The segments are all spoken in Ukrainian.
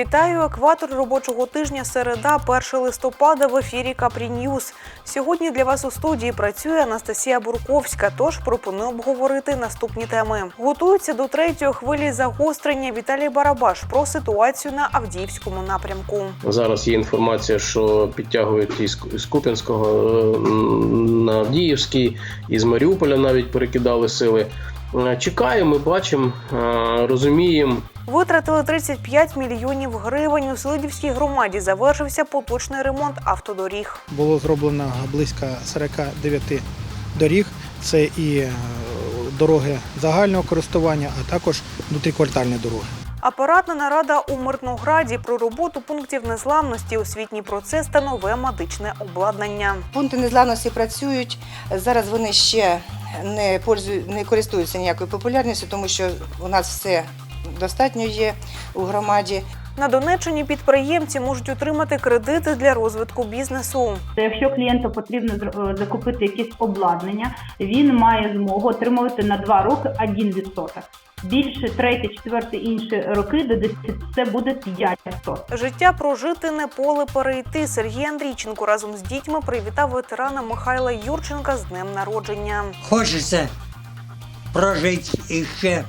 Вітаю екватор робочого тижня середа, 1 листопада в ефірі Капрі Ньюз. Сьогодні для вас у студії працює Анастасія Бурковська. Тож пропоную обговорити наступні теми. Готується до третьої хвилі загострення Віталій Барабаш про ситуацію на Авдіївському напрямку. Зараз є інформація, що підтягують із Куп'янського е, на Авдіївський, із Маріуполя навіть перекидали сили. Е, Чекаємо, ми бачимо, е, розуміємо. Витратили 35 мільйонів гривень у Селидівській громаді. Завершився поточний ремонт автодоріг. було зроблено близько 49 доріг. Це і е, дороги загального користування, а також внутріквартальні дороги. Апаратна нарада у Мирнограді про роботу пунктів незламності, освітній процес та нове медичне обладнання. Пункти незламності працюють. Зараз вони ще не пользують, не користуються ніякою популярністю, тому що у нас все достатньо є у громаді. На Донеччині підприємці можуть отримати кредити для розвитку бізнесу. Якщо клієнту потрібно е, закупити якесь обладнання, він має змогу отримувати на 2 роки 1%. Більше третє, четверте, інші роки до 10 це буде 5%. Життя прожити не поле перейти. Сергій Андрійченко разом з дітьми привітав ветерана Михайла Юрченка з днем народження. Хочеться прожити іще.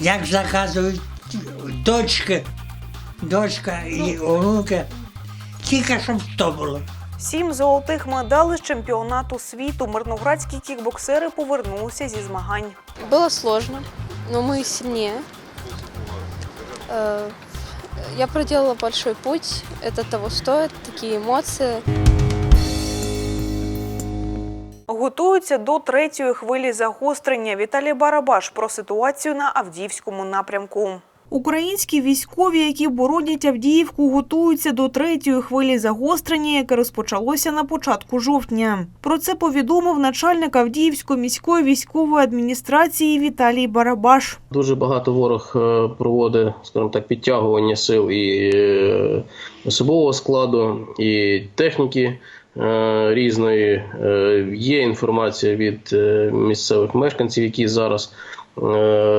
Як заказують дочки, дочка і онуки, тільки щоб то було. Сім золотих медалей з чемпіонату світу. Мирноградські кікбоксери повернулися зі змагань. Было сложно, но мы сильнее. Э, Я проделала большой путь, это того стоит, такие эмоции. Готуються до третьої хвилі загострення. Віталій Барабаш про ситуацію на Авдіївському напрямку. Українські військові, які боронять Авдіївку, готуються до третьої хвилі загострення, яке розпочалося на початку жовтня. Про це повідомив начальник Авдіївської міської військової адміністрації Віталій Барабаш. Дуже багато ворог е, проводить, скажімо так, підтягування сил і е, особового складу, і техніки е, різної. Є інформація від місцевих мешканців, які зараз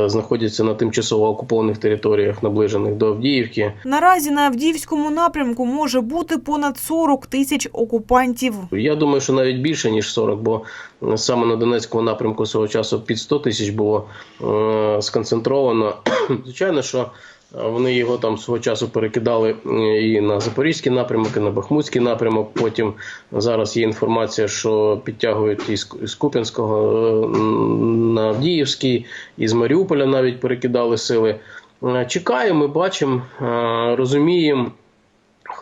знаходяться на тимчасово окупованих територіях, наближених до Авдіївки. Наразі на Авдіївському напрямку може бути понад 40 тисяч окупантів. Я думаю, що навіть більше ніж 40, бо е, саме на Донецькому напрямку свого часу під 100 тисяч було е, сконцентровано. Звичайно, що е, вони його там свого часу перекидали е, і на Запорізький напрямок, і на Бахмутський напрямок. Потім зараз є інформація, що підтягують із Куп'янського е, на Авдіївський, із Маріуполя навіть перекидали сили. Е, Чекаємо, бачимо, розуміємо.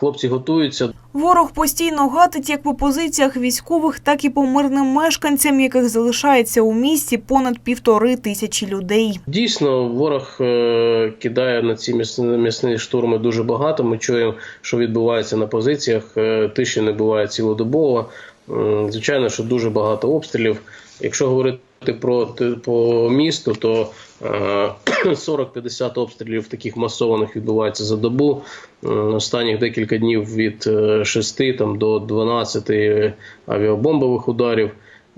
Хлопці готуються. Ворог постійно гатить як по позиціях військових, так і по мирним мешканцям, яких залишається у місті понад півтори тисячі людей. Дійсно, ворог е, кидає на ці м'ясні, штурми дуже багато. Ми чуємо, що відбувається на позиціях. Е, тиші не буває цілодобово. Звичайно, що дуже багато обстрілів. Якщо говорити про по місту, то е, 40-50 обстрілів таких масованих відбувається за добу. Останніх декілька днів від 6 там, до 12 авіабомбових ударів.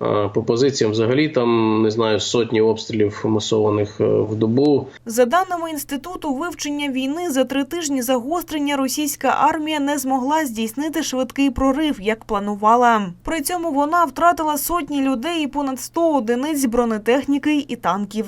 Е, По позиціям взагалі там не знаю сотні обстрілів масованих е, в добу. За даними інституту вивчення війни, за три тижні загострення російська армія не змогла здійснити швидкий прорив, як планувала. При цьому вона втратила сотні людей і понад 100 одиниць бронетехніки і танків.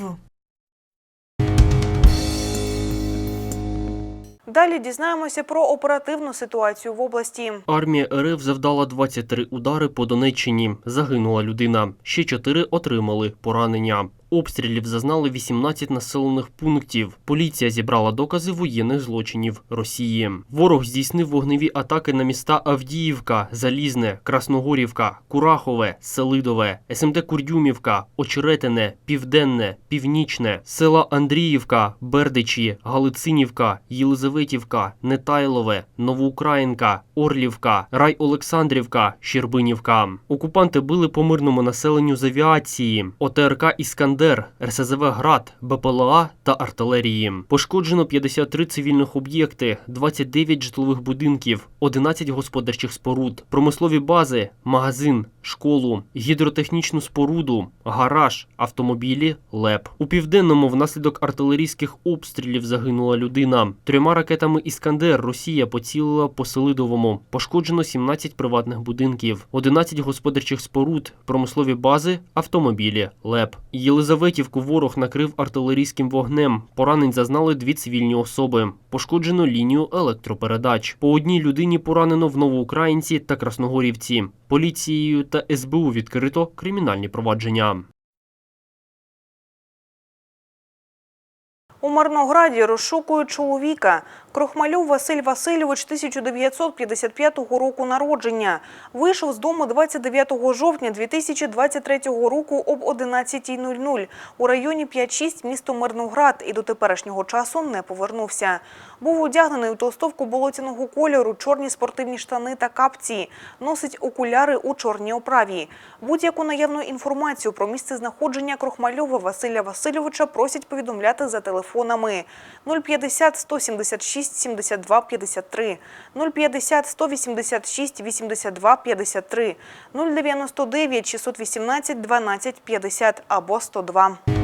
Далі дізнаємося про оперативну ситуацію в області. Армія РФ завдала 23 удари по Донеччині. Загинула людина. Ще чотири отримали поранення. Обстрілів зазнали 18 населених пунктів. Поліція зібрала докази воєнних злочинів Росії. Ворог здійснив вогневі атаки на міста Авдіївка, Залізне, Красногорівка, Курахове, Селидове, СМД Курдюмівка, Очеретине, Південне, Північне, села Андріївка, Бердичі, Галицинівка, Єлизаветівка, Нетайлове, Новоукраїнка, Орлівка, Рай Олександрівка, Щербинівка. Окупанти били по мирному населенню з авіації, ОТРК Іскандер, РСЗВ Град, БПЛА та артилерії. Пошкоджено 53 цивільних об'єкти, 29 житлових будинків, 11 господарчих споруд, промислові бази, магазин, школу, гідротехнічну споруду, гараж, автомобілі, ЛЕП. У південному внаслідок артилерійських обстрілів загинула людина. Трьома ракетами Іскандер Росія поцілила по Селидовому. Пошкоджено 17 приватних будинків, 11 господарчих споруд, промислові бази, автомобілі, ЛЕП. Єлизаветівку ворог накрив артилерійським вогнем. Поранень зазнали дві цивільні особи. Пошкоджено лінію електропередач. По одній людині поранено в Новоукраїнці та Красногорівці. Поліцією та СБУ відкрито кримінальні провадження. У Марнограді розшукують чоловіка. Крохмальов Василь Васильович 1955 року народження. Вийшов з дому 29 жовтня 2023 року об 11.00 у районі 5-6 місто Мирноград і до теперішнього часу не повернувся. Був одягнений у толстовку болотяного кольору, чорні спортивні штани та капці. Носить окуляри у чорній оправі. Будь-яку наявну інформацію про місце знаходження Крохмальова Василя Васильовича просять повідомляти за телефонами 050 176 72 53, 050 186 82 53, 099 618 12 50 або 102.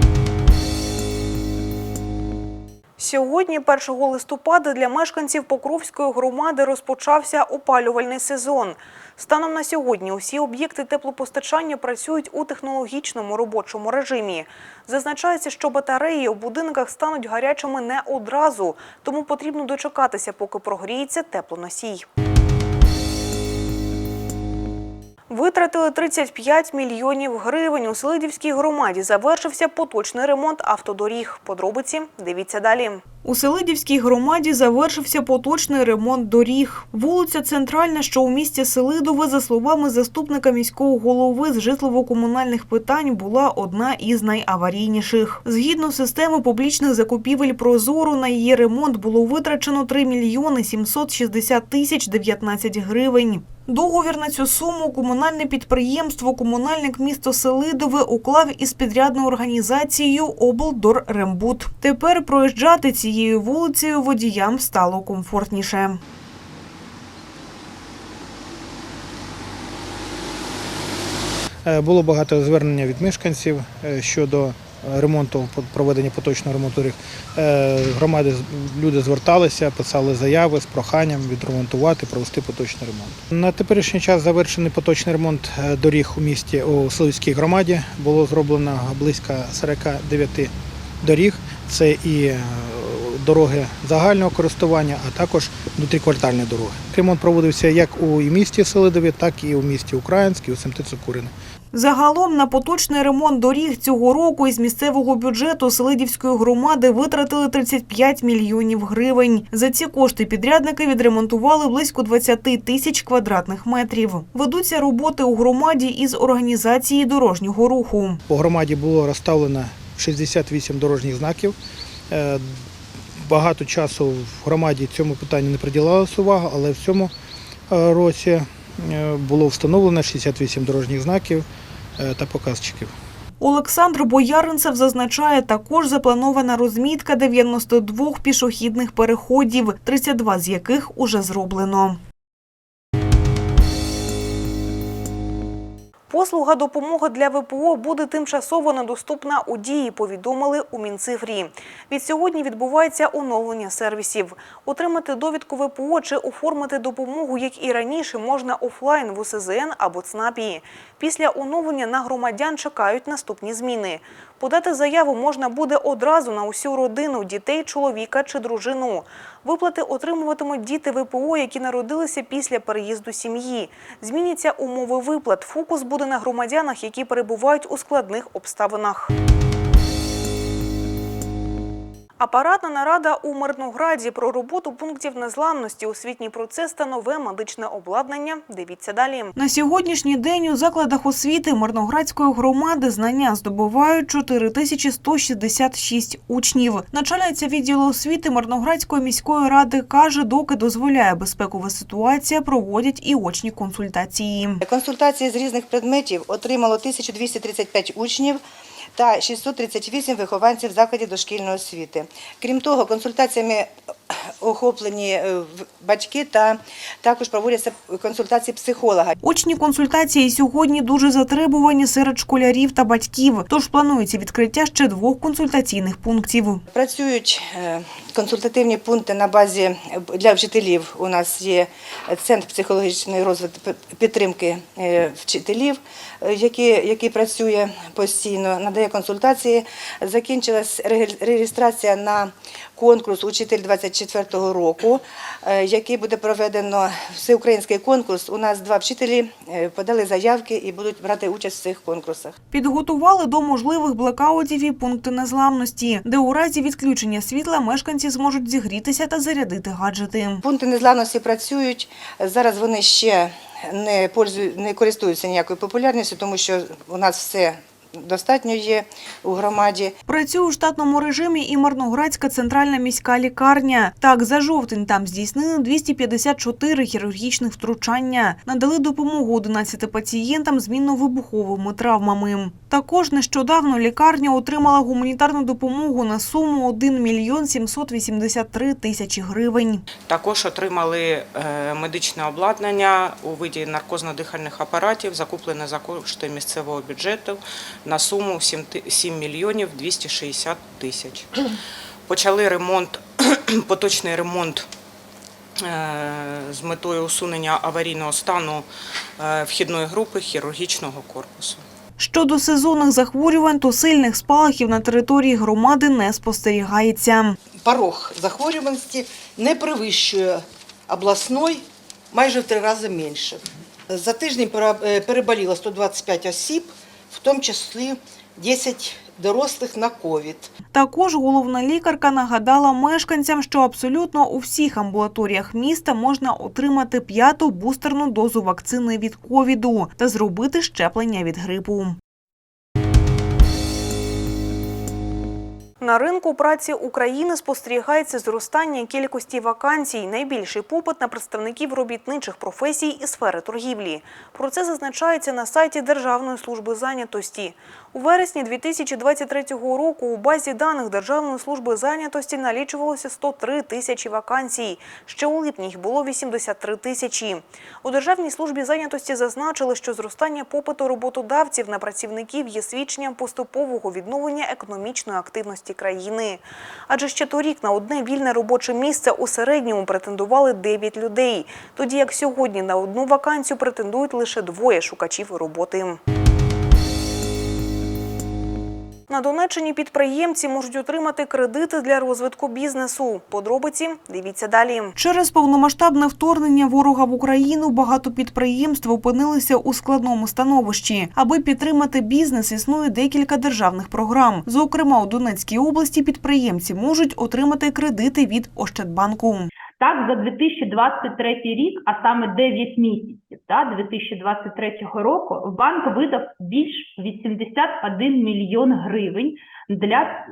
Сьогодні, 1 листопада, для мешканців Покровської громади розпочався опалювальний сезон. Станом на сьогодні усі об'єкти теплопостачання працюють у технологічному робочому режимі. Зазначається, що батареї у будинках стануть гарячими не одразу, тому потрібно дочекатися, поки прогріється теплоносій. Витратили 35 мільйонів гривень. У Селидівській громаді завершився поточний ремонт автодоріг. Подробиці дивіться далі. У Селидівській громаді завершився поточний ремонт доріг. Вулиця Центральна, що у місті Селидове, за словами заступника міського голови з житлово-комунальних питань, була одна із найаварійніших. Згідно системи публічних закупівель «Прозоро», на її ремонт було витрачено 3 мільйони 760 тисяч 19 гривень. Договір на цю суму комунальне підприємство «Комунальник місто Селидове» уклав із підрядною організацією «Облдоррембуд». Тепер проїжджати цією вулицею водіям стало комфортніше. Е, Було багато звернення від мешканців е, щодо ремонту, проведення поточного ремонту доріг. Е, Громади люди зверталися, писали заяви з проханням відремонтувати, провести поточний ремонт. На теперішній час завершений поточний ремонт доріг у місті у Сливській громаді. Було зроблено близько 49 доріг. Це і дороги загального користування, а також внутріквартальні дороги. Ремонт проводився як у місті Селидові, так і у місті Українськ, і у СМТ Загалом на поточний ремонт доріг цього року із місцевого бюджету Селидівської громади витратили 35 мільйонів гривень. За ці кошти підрядники відремонтували близько 20 тисяч квадратних метрів. Ведуться роботи у громаді із організації дорожнього руху. По громаді було розставлено 68 дорожніх знаків. Багато часу в громаді цьому питанню не приділялася увага, але в цьому е, році е, було встановлено 68 дорожніх знаків е, та показчиків. Олександр Бояринцев зазначає, також запланована розмітка 92 пішохідних переходів, 32 з яких уже зроблено. Послуга допомоги для ВПО буде тимчасово недоступна у дії, повідомили у Мінцифрі. Від сьогодні відбувається оновлення сервісів. Отримати довідку ВПО чи оформити допомогу, як і раніше, можна офлайн в УСЗН або ЦНАПі. Після оновлення на громадян чекають наступні зміни. Подати заяву можна буде одразу на усю родину, дітей, чоловіка чи дружину. Виплати отримуватимуть діти ВПО, які народилися після переїзду сім'ї. Зміняться умови виплат. Фокус буде на громадянах, які перебувають у складних обставинах. Апаратна нарада у Мирнограді про роботу пунктів незламності, освітній процес та нове медичне обладнання. Дивіться далі. На сьогоднішній день у закладах освіти Мирноградської громади знання здобувають 4166 учнів. Начальниця відділу освіти Мирноградської міської ради каже, доки дозволяє безпекова ситуація, проводять і очні консультації. Консультації з різних предметів отримало 1235 учнів та 638 вихованців закладів дошкільної освіти. Крім того, консультаціями охоплені е, батьки та також проводяться консультації психолога. Очні консультації сьогодні дуже затребувані серед школярів та батьків, тож планується відкриття ще двох консультаційних пунктів. Працюють е, консультативні пункти на базі для вчителів. У нас є центр психологічної розвитку підтримки е, вчителів, який, який працює постійно, надає консультації. Закінчилась реєстрація на конкурс Учитель 24-го року, е, який буде проведено всеукраїнський конкурс. У нас два вчителі е, подали заявки і будуть брати участь в цих конкурсах. Підготували до можливих блекаутів і пункти незламності, де у разі відключення світла мешканці зможуть зігрітися та зарядити гаджети. Пункти незламності працюють. Зараз вони ще не користуються ніякою популярністю, тому що у нас все достатньо є у громаді. Працює у штатному режимі і Марноградська центральна міська лікарня. Так, за жовтень там здійснили 254 хірургічних втручання. Надали допомогу 11 пацієнтам з мінно-вибуховими травмами. Також нещодавно лікарня отримала гуманітарну допомогу на суму 1 мільйон 783 тисячі гривень. Також отримали е, медичне обладнання у виді наркозно-дихальних апаратів, закуплене за кошти місцевого бюджету на суму 7 ти- 7 мільйонів 260 тисяч. Почали ремонт, поточний ремонт е, з метою усунення аварійного стану е, вхідної групи хірургічного корпусу. Щодо сезонних захворювань, то сильних спалахів на території громади не спостерігається. порог захворюваності не перевищує обласної майже в три рази менше. За тиждень е, переболіло 125 осіб, в тому числі 10 дорослих на ковід. Також головна лікарка нагадала мешканцям, що абсолютно у всіх амбулаторіях міста можна отримати п'яту бустерну дозу вакцини від ковіду та зробити щеплення від грипу. На ринку праці України спостерігається зростання кількості вакансій. Найбільший попит на представників робітничих професій і сфери торгівлі. Про це зазначається на сайті Державної служби зайнятості. У вересні 2023 року у базі даних Державної служби зайнятості налічувалося 103 тисячі вакансій. Ще у липні їх було 83 тисячі. У Державній службі зайнятості зазначили, що зростання попиту роботодавців на працівників є свідченням поступового відновлення економічної активності країни. Адже ще торік на одне вільне робоче місце у середньому претендували 9 людей, тоді як сьогодні на одну вакансію претендують лише двоє шукачів роботи. На Донеччині підприємці можуть отримати кредити для розвитку бізнесу. Подробиці дивіться далі. Через повномасштабне вторгнення ворога в Україну багато підприємств опинилися у складному становищі. Аби підтримати бізнес, існує декілька державних програм. Зокрема, у Донецькій області підприємці можуть отримати кредити від Ощадбанку. Так, за 2023 рік, а саме 9 місяців та, 2023 року, банк видав більш від 71 мільйон гривень для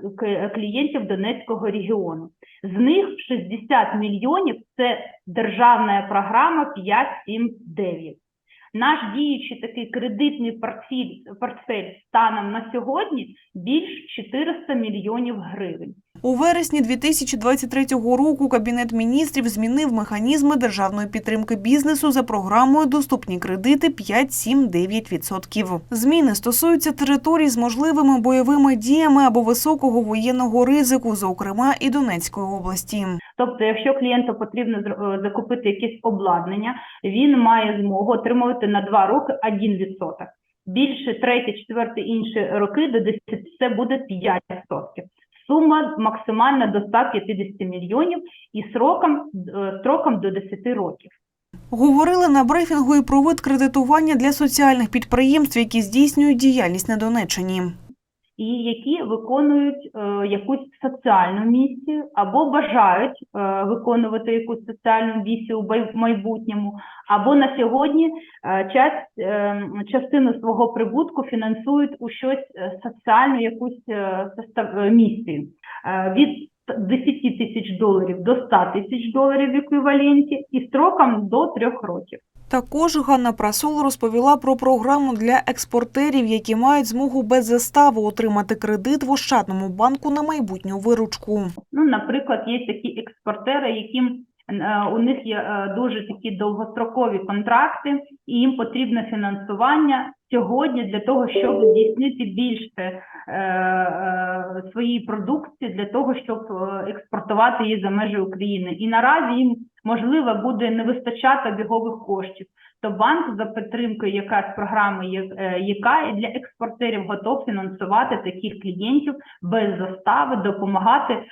клієнтів Донецького регіону. З них 60 мільйонів це державна програма 579. Наш діючий такий кредитний портфель, портфель станом на сьогодні більш 400 мільйонів гривень. У вересні 2023 року Кабінет міністрів змінив механізми державної підтримки бізнесу за програмою Доступні кредити 5-7-9%. Зміни стосуються територій з можливими бойовими діями або високого воєнного ризику, зокрема і Донецької області. Тобто, якщо клієнту потрібно е, закупити якесь обладнання, він має змогу отримувати на 2 роки 1%. Більше третє, четверте, інші роки до 10 це буде 5%. Сума максимальна до 150 мільйонів і сроком, е, строком до 10 років. Говорили на брифінгу і про вид кредитування для соціальних підприємств, які здійснюють діяльність на Донеччині. І які виконують е, якусь соціальну місію або бажають е, виконувати якусь соціальну місію в майбутньому, або на сьогодні е, часть, частину свого прибутку фінансують у щось соціальну якусь состав- місію. Від 10 тисяч доларів до 100 тисяч доларів в еквіваленті і строком до 3 років. Також Ганна Прасол розповіла про програму для експортерів, які мають змогу без застави отримати кредит в Ощадному банку на майбутню виручку. Ну, наприклад, є такі експортери, яким у них є е, дуже такі довгострокові контракти, і їм потрібне фінансування сьогодні для того, щоб здійснити більше е, е, своєї продукції, для того, щоб е, експортувати її за межі України. І наразі їм можливо буде не вистачати обігових коштів. То банк за підтримкою якраз програми е, яка для експортерів готов фінансувати таких клієнтів без застави, допомагати е,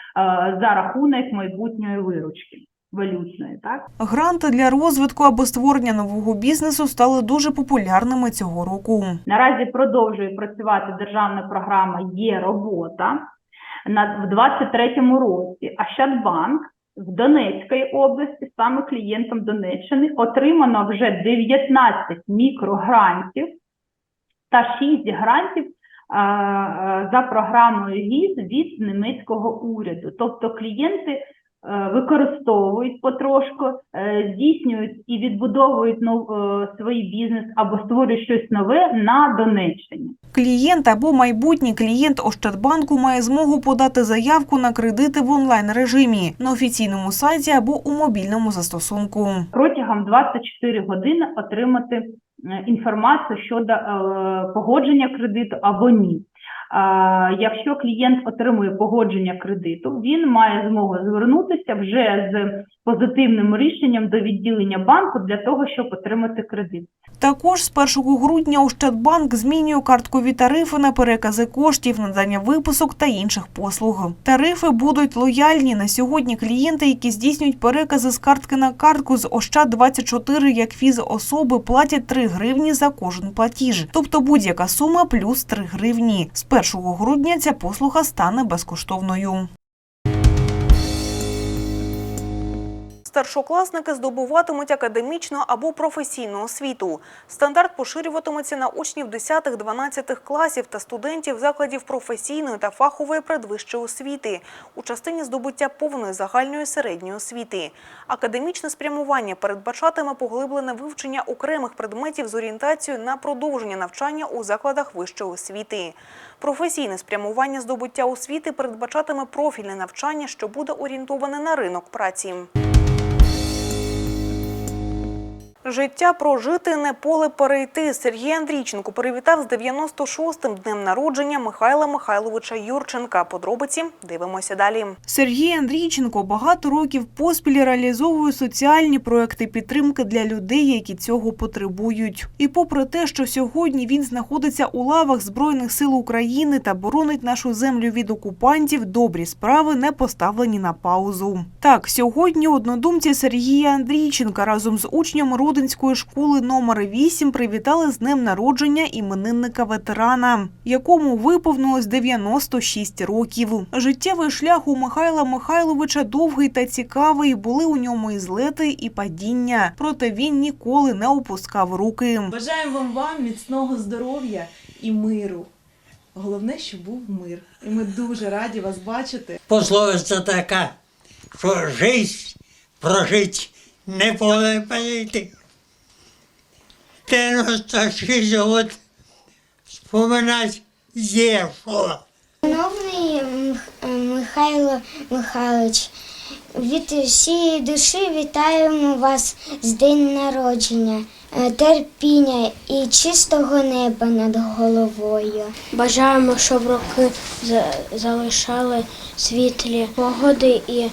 за рахунок майбутньої виручки валютної. Так Гранти для розвитку або створення нового бізнесу стали дуже популярними цього року. наразі продовжує працювати державна програма Є робота на в 23-му році. Ощадбанк в Донецькій області, саме клієнтам Донеччини, отримано вже 19 мікрогрантів та 6 грантів за програмою ГІЗ від німецького уряду. Тобто клієнти використовують потрошку, е, здійснюють і відбудовують нов, е, свій бізнес або створюють щось нове на Донеччині. Клієнт або майбутній клієнт Ощадбанку має змогу подати заявку на кредити в онлайн режимі на офіційному сайті або у мобільному застосунку. протягом 24 години отримати е, інформацію щодо е, погодження кредиту або ні. Якщо клієнт отримує погодження кредиту, він має змогу звернутися вже з позитивним рішенням до відділення банку для того, щоб отримати кредит. Також з 1 грудня Ощадбанк змінює карткові тарифи на перекази коштів, надання випусок та інших послуг. Тарифи будуть лояльні на сьогодні. Клієнти, які здійснюють перекази з картки на картку з Ощад 24 як фізособи, платять 3 гривні за кожен платіж, тобто будь-яка сума плюс 3 гривні. З 1 грудня ця послуга стане безкоштовною. Старшокласники здобуватимуть академічну або професійну освіту. Стандарт поширюватиметься на учнів 10-12 класів та студентів закладів професійної та фахової предвищої освіти у частині здобуття повної загальної середньої освіти. Академічне спрямування передбачатиме поглиблене вивчення окремих предметів з орієнтацією на продовження навчання у закладах вищої освіти. Професійне спрямування здобуття освіти передбачатиме профільне навчання, що буде орієнтоване на ринок праці. Життя прожити не поле перейти. Сергій Андрійченко привітав з 96-м днем народження Михайла Михайловича Юрченка. Подробиці дивимося далі. Сергій Андрійченко багато років поспіль реалізовує соціальні проекти підтримки для людей, які цього потребують. І попри те, що сьогодні він знаходиться у лавах Збройних сил України та боронить нашу землю від окупантів, добрі справи не поставлені на паузу. Так, сьогодні однодумці Сергія Андрійченка разом з учнем Рудинської школи номер 8 привітали з днем народження іменинника ветерана, якому виповнилось 96 років. Життєвий шлях у Михайла Михайловича довгий та цікавий. Були у ньому і злети, і падіння. Проте він ніколи не опускав руки. Бажаємо вам, вам міцного здоров'я і миру. Головне, щоб був мир. І ми дуже раді вас бачити. Пословиця така, що жизнь прожить не поле перейти. 96 год вспоминать є що. Шановний Михайло Михайлович, від всієї душі вітаємо вас з день народження, е, терпіння і чистого неба над головою. Бажаємо, щоб роки залишали світлі погоди і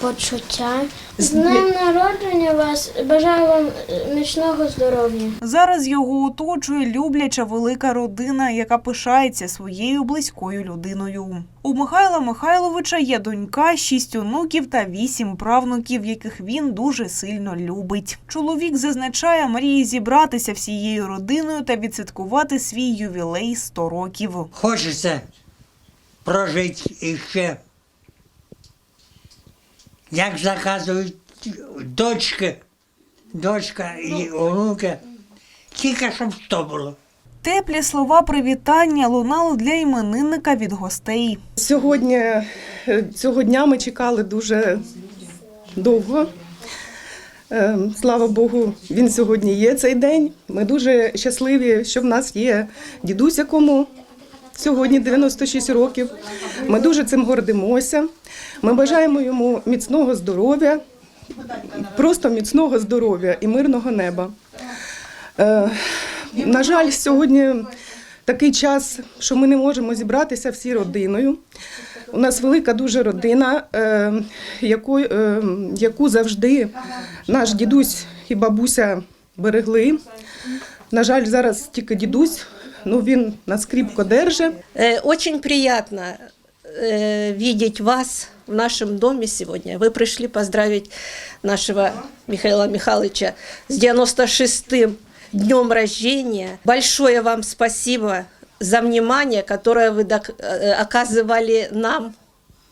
почуття. З днем народження вас бажаю вам міцного здоров'я. Зараз його оточує любляча велика родина, яка пишається своєю близькою людиною. У Михайла Михайловича є донька, шість онуків та вісім правнуків, яких він дуже сильно любить. Чоловік зазначає, мріє зібратися всією родиною та відсвяткувати свій ювілей 100 років. Хочеться прожити іще. Як заказують дочки, дочка і онуки, тільки щоб то було. Теплі слова привітання лунали для іменинника від гостей. Сьогодні е, цього дня ми чекали дуже довго. Е, Слава Богу, він сьогодні є цей день. Ми дуже щасливі, що в нас є дідусь, якому сьогодні 96 років. Ми дуже цим гордимося. Ми бажаємо йому міцного здоров'я, просто міцного здоров'я і мирного неба. Е, На жаль, сьогодні такий час, що ми не можемо зібратися всі родиною. У нас велика дуже родина, е, е, яку завжди наш дідусь і бабуся берегли. На жаль, зараз тільки дідусь, ну він нас кріпко держить. Э, Очень приятно э, видеть вас в нашем доме сегодня. Вы пришли поздравить нашего Михаила Михайловича с 96-м днем рождения. Большое вам спасибо за внимание, которое вы док- э, оказывали нам.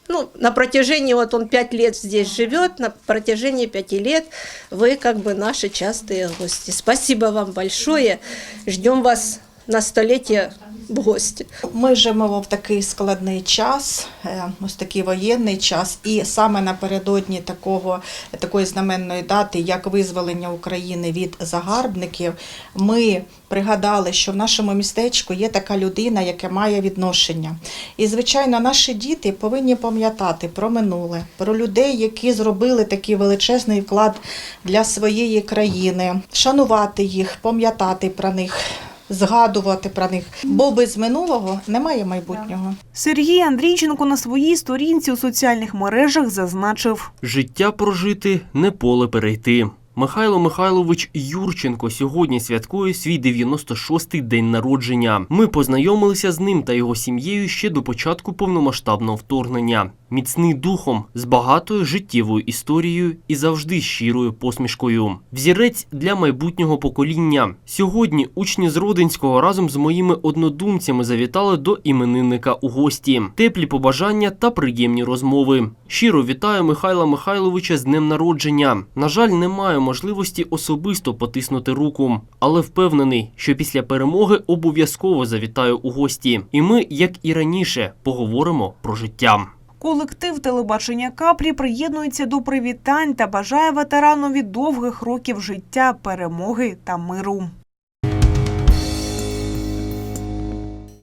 Ну, на протяжении, вот он пять лет здесь живет, на протяжении пяти лет вы как бы наши частые гости. Спасибо вам большое. Ждем вас на столетие в гости. Ми живемо в такий складний час, е, ось такий воєнний час, і саме напередодні такого такої знаменної дати, як визволення України від загарбників, ми пригадали, що в нашому містечку є така людина, яка має відношення. І, звичайно, наші діти повинні пам'ятати про минуле, про людей, які зробили такий величезний вклад для своєї країни, шанувати їх, пам'ятати про них. Згадувати про них, бо без минулого немає майбутнього. Сергій Андрійченко на своїй сторінці у соціальних мережах зазначив. Життя прожити не поле перейти. Михайло Михайлович Юрченко сьогодні святкує свій 96-й день народження. Ми познайомилися з ним та його сім'єю ще до початку повномасштабного вторгнення. Міцний духом, з багатою життєвою історією і завжди щирою посмішкою. Взірець для майбутнього покоління. Сьогодні учні з Родинського разом з моїми однодумцями завітали до іменинника у гості. Теплі побажання та приємні розмови. Щиро вітаю Михайла Михайловича з днем народження. На жаль, не маю можливості особисто потиснути руку, але впевнений, що після перемоги обов'язково завітаю у гості. І ми, як і раніше, поговоримо про життя. Колектив телебачення Капрі приєднується до привітань та бажає ветеранові довгих років життя, перемоги та миру.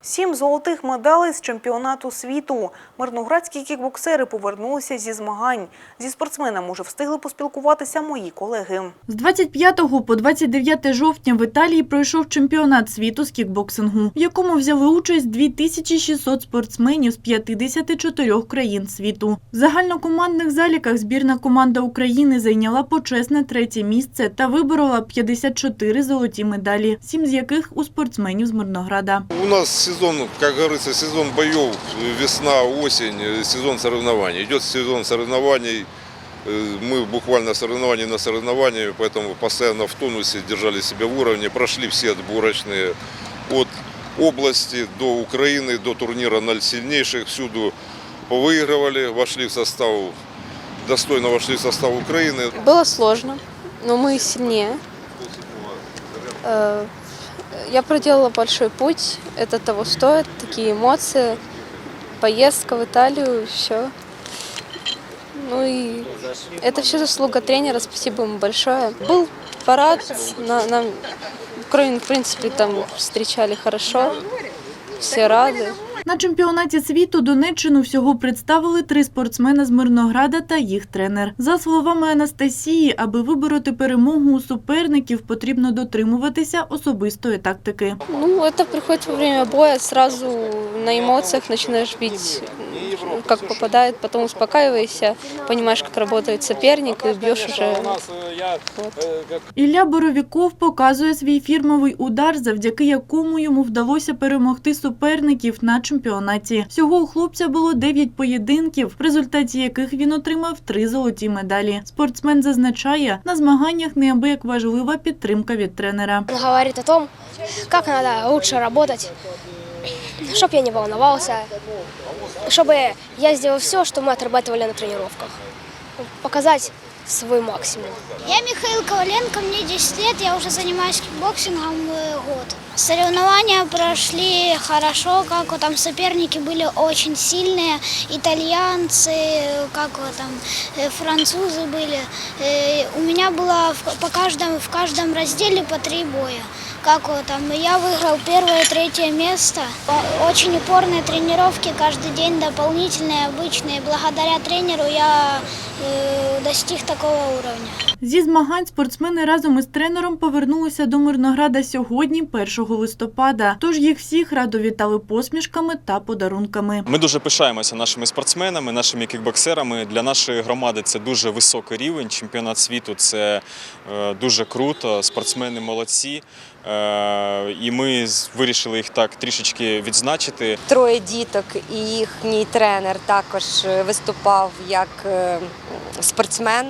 Сім золотих медалей з чемпіонату світу. Мирноградські кікбоксери повернулися зі змагань. Зі спортсменами уже встигли поспілкуватися мої колеги. З 25 по 29 жовтня в Італії пройшов чемпіонат світу з кікбоксингу, в якому взяли участь 2600 спортсменів з 54 країн світу. В загальнокомандних заліках збірна команда України зайняла почесне третє місце та виборола 54 золоті медалі, сім з яких у спортсменів з Мирнограда. У нас сезон, как говорится, сезон боев, весна, осень, э, сезон соревнований. Идет сезон соревнований, э, мы буквально соревнования на соревновании, поэтому постоянно в тонусе держали себя в уровне, прошли все отборочные от области до Украины, до турнира 0 сильнейших, всюду повыигрывали, вошли в состав, достойно вошли в состав Украины. Было сложно, но мы сильнее. Э, Я проделала большой путь, это того стоит, такие эмоции, поездка в Италию, все. Ну и это все заслуга тренера, спасибо ему большое. Был парад, на, нам Украину, в принципе, там встречали хорошо, все рады. На чемпіонаті світу Донеччину всього представили три спортсмени з Мирнограда та їх тренер. За словами Анастасії, аби вибороти перемогу у суперників, потрібно дотримуватися особистої тактики. Ну, це приходить во время боя, одразу на емоціях починаєш бить, как попадает, потом успокаиваешься, понимаешь, как работает соперник, и бьешь уже. Вот. Ілля Боровіков показує свій фірмовий удар, завдяки якому йому вдалося перемогти суперників на чемпіонаті. Всього у хлопця було 9 поєдинків, в результаті яких він отримав три золоті медалі. Спортсмен зазначає, на змаганнях неабияк важлива підтримка від тренера. Он говорит о том, как надо лучше работать, чтобы я не волновался, чтобы я сделал все, что мы отрабатывали на тренировках. Показать свой максимум. Я Михаил Коваленко, мне 10 лет, я уже занимаюсь кикбоксингом э, год. Соревнования прошли хорошо, как вот там соперники были очень сильные, итальянцы, как вот там э, французы были. Э, У меня было по каждому, в каждом разделе по три боя. Как вот там, я выиграл первое третье место. Очень упорные тренировки, каждый день дополнительные, обычные. Благодаря тренеру я э, достиг такого уровня. Зі змагань спортсмени разом із тренером повернулися до Мирнограда сьогодні, 1 листопада. Тож їх всіх радо вітали посмішками та подарунками. Ми дуже пишаємося нашими спортсменами, нашими кікбоксерами. Для нашої громади це дуже високий рівень. Чемпіонат світу це е, дуже круто. Спортсмени молодці. Е, І ми з- вирішили їх так трішечки відзначити. Троє діток і їхній тренер також е, виступав як спортсмен.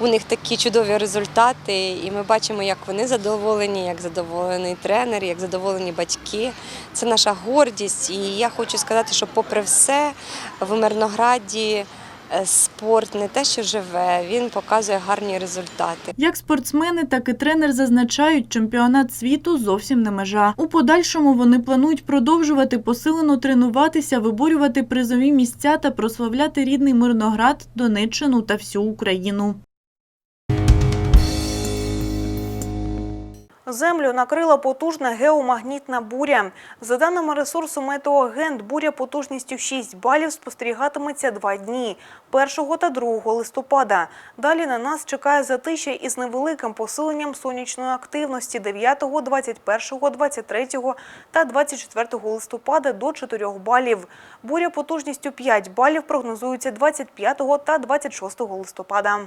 У них такі чудові результати, і ми бачимо, як вони задоволені, як задоволений тренер, як задоволені батьки. Це наша гордість. І я хочу сказати, що, попри все, в Мирнограді е, спорт не те, що живе, він показує гарні результати. Як спортсмени, так і тренер зазначають, чемпіонат світу зовсім не межа. У подальшому вони планують продовжувати посилено тренуватися, виборювати призові місця та прославляти рідний Мирноград, Донеччину та всю Україну. Землю накрила потужна геомагнітна буря. За даними ресурсу Метеоагент, буря потужністю 6 балів спостерігатиметься два дні – 1 та 2 листопада. Далі на нас чекає затища із невеликим посиленням сонячної активності 9, 21, 23 та 24 листопада до 4 балів. Буря потужністю 5 балів прогнозується 25 та 26 листопада.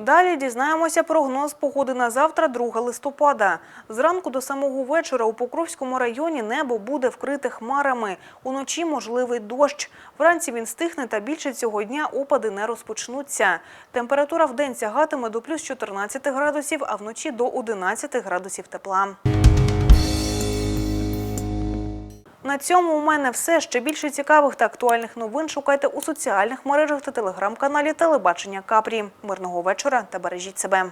Далі дізнаємося прогноз погоди на завтра, 2 листопада. Зранку до самого вечора у Покровському районі небо буде вкрите хмарами. Уночі можливий дощ. Вранці він стихне та більше цього дня опади не розпочнуться. Температура в день сягатиме до плюс 14 градусів, а вночі до 11 градусів тепла. На цьому у мене все. Ще більше цікавих та актуальних новин шукайте у соціальних мережах та телеграм-каналі Телебачення Капрі. Мирного вечора та бережіть себе.